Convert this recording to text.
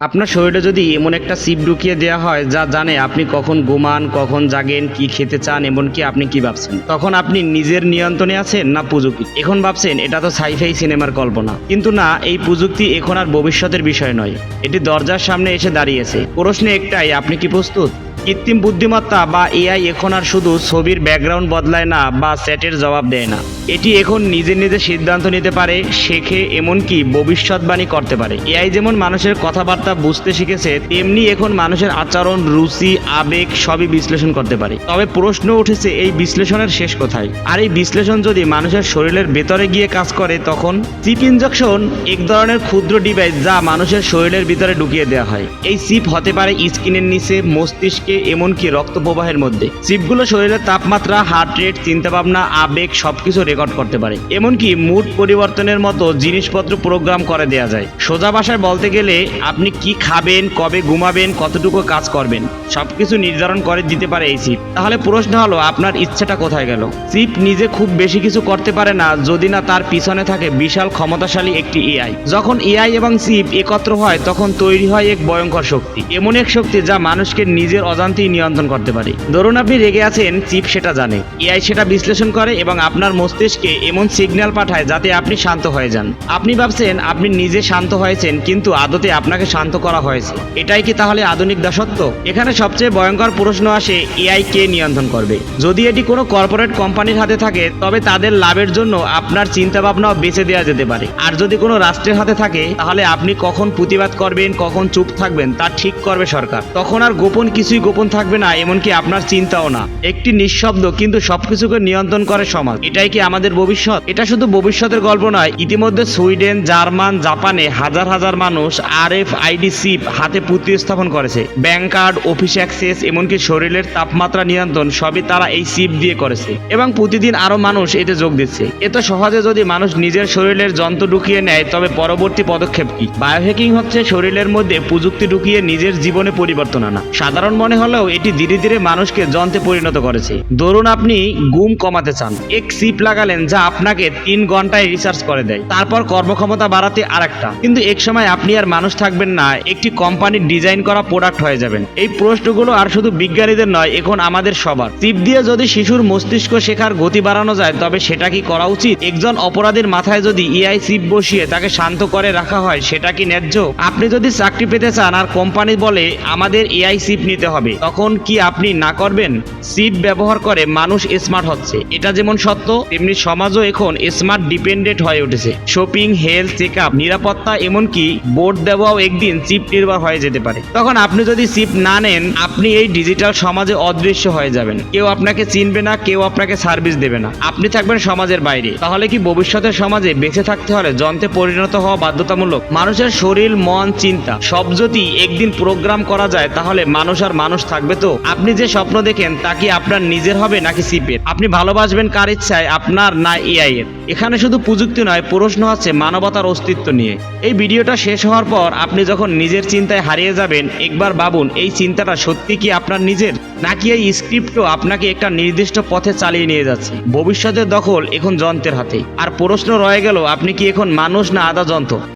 আপনার শরীরে যদি এমন একটা সিপ ঢুকিয়ে দেওয়া হয় যা জানে আপনি কখন ঘুমান, কখন জাগেন, কি খেতে চান, এমনকি আপনি কি ভাবছেন? তখন আপনি নিজের নিয়ন্ত্রণে আছেন না প্রযুক্তি? এখন ভাবছেন, এটা তো সাইফাই সিনেমার কল্পনা। কিন্তু না, এই প্রযুক্তি এখন আর ভবিষ্যতের বিষয় নয়। এটি দরজার সামনে এসে দাঁড়িয়েছে। প্রশ্নে একটাই, আপনি কি প্রস্তুত? কৃত্রিম বুদ্ধিমত্তা বা এআই এখন আর শুধু ছবির ব্যাকগ্রাউন্ড বদলায় না বা সেটের জবাব দেয় না। এটি এখন নিজে নিজে সিদ্ধান্ত নিতে পারে, শেখে, এমনকি ভবিষ্যৎবাণী করতে পারে। এআই যেমন মানুষের কথাবার্তা বুঝতে শিখেছে, তেমনি এখন মানুষের আচরণ, রুচি, আবেগ সবই বিশ্লেষণ করতে পারে। তবে প্রশ্ন উঠেছে, এই বিশ্লেষণের শেষ কোথায়? আর এই বিশ্লেষণ যদি মানুষের শরীরের ভেতরে গিয়ে কাজ করে, তখন চিপ ইনজেকশন এক ধরনের ক্ষুদ্র ডিভাইস যা মানুষের শরীরের ভিতরে ঢুকিয়ে দেওয়া হয়। এই চিপ হতে পারে স্কিনের নিচে মস্তিষ্কে এমনকি রক্ত প্রবাহের মধ্যে। চিপগুলো শরীরের তাপমাত্রা হার্ট রেট চিন্তাভাবনা, আবেগ সবকিছু রেকর্ড করতে পারে। এমনকি মুড পরিবর্তনের মতো জিনিসপত্র প্রোগ্রাম করে দেওয়া যায়। সোজা ভাষায় বলতে গেলে, আপনি কি খাবেন, কবে ঘুমাবেন, কতটুকু কাজ করবেন, সবকিছু নির্ধারণ করে দিতে পারে এই চিপ তাহলে প্রশ্ন হলো, আপনার ইচ্ছেটা কোথায় গেল? চিপ নিজে খুব বেশি কিছু করতে পারে না, যদি না তার পিছনে থাকে বিশাল ক্ষমতাশালী একটি এআই যখন এআই এবং চিপ একত্র হয়, তখন তৈরি হয় এক ভয়ঙ্কর শক্তি। এমন এক শক্তি যা মানুষকে নিজের অজান্তেই নিয়ন্ত্রণ করতে পারে। ধরুন আপনি রেগে আছেন, চিপ সেটা জানে। এআই সেটা বিশ্লেষণ করে এবং আপনার মস্তিষ্কে এমন সিগন্যাল পাঠায় যাতে আপনি শান্ত হয়ে যান। আপনি ভাবছেন আপনি নিজে শান্ত হয়েছেন, কিন্তু আদতে আপনাকে শান্ত করা হয়েছে। এটাই কি তাহলে আধুনিক দাসত্ব? এখানে সবচেয়ে ভয়ঙ্কর প্রশ্ন আসে, এআই কে নিয়ন্ত্রণ করবে? যদি এটি কোনো কর্পোরেট কোম্পানির হাতে থাকে, তবে তাদের লাভের জন্য আপনার চিন্তা ভাবনাও বেছে দেওয়া যেতে পারে। আর যদি কোনো রাষ্ট্রের হাতে থাকে, তাহলে আপনি কখন প্রতিবাদ করবেন, কখন চুপ থাকবেন, তা ঠিক করবে সরকার। তখন আর গোপন কিছুই গোপন থাকবে না, এমনকি আপনার চিন্তাও না। একটি নিঃশব্দ কিন্তু সবকিছুকে নিয়ন্ত্রণ করে সমাজ। এটাই কি আমাদের ভবিষ্যৎ? এটা শুধু ভবিষ্যতের গল্প নয়, ইতিমধ্যে সুইডেন, জার্মান, জাপানে হাজার হাজার মানুষ আর এফ আইডি সিপ হাতে প্রতিস্থাপন করেছে। ব্যাংক কার্ড, অফিস অ্যাক্সেস, এমনকি শরীরের তাপমাত্রা নিয়ন্ত্রণ, সবই তারা এই সিপ দিয়ে করেছে। এবং প্রতিদিন আরও মানুষ এতে যোগ দিচ্ছে। এত সহজে যদি মানুষ নিজের শরীরের যন্ত্র ঢুকিয়ে নেয়, তবে পরবর্তী পদক্ষেপ কি? বায়োহ্যাকিং হচ্ছে শরীরের মধ্যে প্রযুক্তি ঢুকিয়ে নিজের জীবনে পরিবর্তন আনা। সাধারণ মনে হলেও এটি ধীরে ধীরে মানুষকে যন্ত্রে পরিণত করেছে। ধরুন আপনি ঘুম কমাতে চান। এক সিপ লাগালেন যা আপনাকে তিন ঘন্টায় রিসার্চ করে দেয়। তারপর কর্মক্ষমতা বাড়াতে আরেকটা। কিন্তু এক সময় আপনি আর মানুষ থাকবেন না, একটি কোম্পানির ডিজাইন করা প্রোডাক্ট হয়ে যাবেন। এই প্রশ্নগুলো আর শুধু বিজ্ঞানীদের নয়, এখন আমাদের সবার। চিপ দিয়ে যদি শিশুর মস্তিষ্ক শেখার গতি বাড়ানো যায়, তবে সেটা কি করা উচিত? একজন অপরাধীর মাথায় যদি এআই চিপ বসিয়ে তাকে শান্ত করে রাখা হয়, সেটা কি ন্যায্য? আপনি যদি চাকরি পেতে চান, আর কোম্পানি বলে আমাদের এআই চিপ নিতে হবে। তখন কি আপনি না করবেন? চিপ ব্যবহার করে মানুষ স্মার্ট হচ্ছে। এটা যেমন সত্য, তেমনি সমাজও এখন স্মার্ট ডিপেন্ডেন্ট হয়ে উঠেছে। শপিং হেলথ চেক আপ নিরাপত্তা, এমনকি বোর্ড দেওয়াও একদিন চিপ নির্ভর হয়ে যেতে পারে। তখন আপনি যদি চিপ না নেন, আপনি এই ডিজিটাল সমাজে অদৃশ্য হয়ে যাবেন। কেউ আপনাকে চিনবে না, কেউ আপনাকে সার্ভিস দেবে না। আপনি থাকবেন সমাজের বাইরে। তাহলে কি ভবিষ্যতের সমাজে বেঁচে থাকতে হলে যন্ত্রে পরিণত হওয়া বাধ্যতামূলক? মানুষের শরীর, মন, চিন্তা, সব যদি একদিন প্রোগ্রাম করা যায়, তাহলে মানুষ আর মানুষ থাকবে তো? আপনি যে স্বপ্ন দেখেন, তা কি আপনার নিজের হবে নাকি সিপের? আপনি ভালোবাসবেন কার ইচ্ছায়? আপনার না এআই এর। এখানে শুধু প্রযুক্তি নয়, প্রশ্ন আছে মানবতার অস্তিত্ব নিয়ে। এই ভিডিওটা শেষ হওয়ার পর আপনি যখন নিজের চিন্তায় হারিয়ে যাবেন, একবার ভাবুন, এই চিন্তাটা সত্যি কি আপনার নিজের? নাকি এই স্ক্রিপ্টও আপনাকে একটা নির্দিষ্ট পথে চালিয়ে নিয়ে যাচ্ছে? ভবিষ্যতের দখল এখন যন্ত্রের হাতে। আর প্রশ্ন রয়ে গেল, আপনি কি এখন মানুষ না আদা যন্ত্র?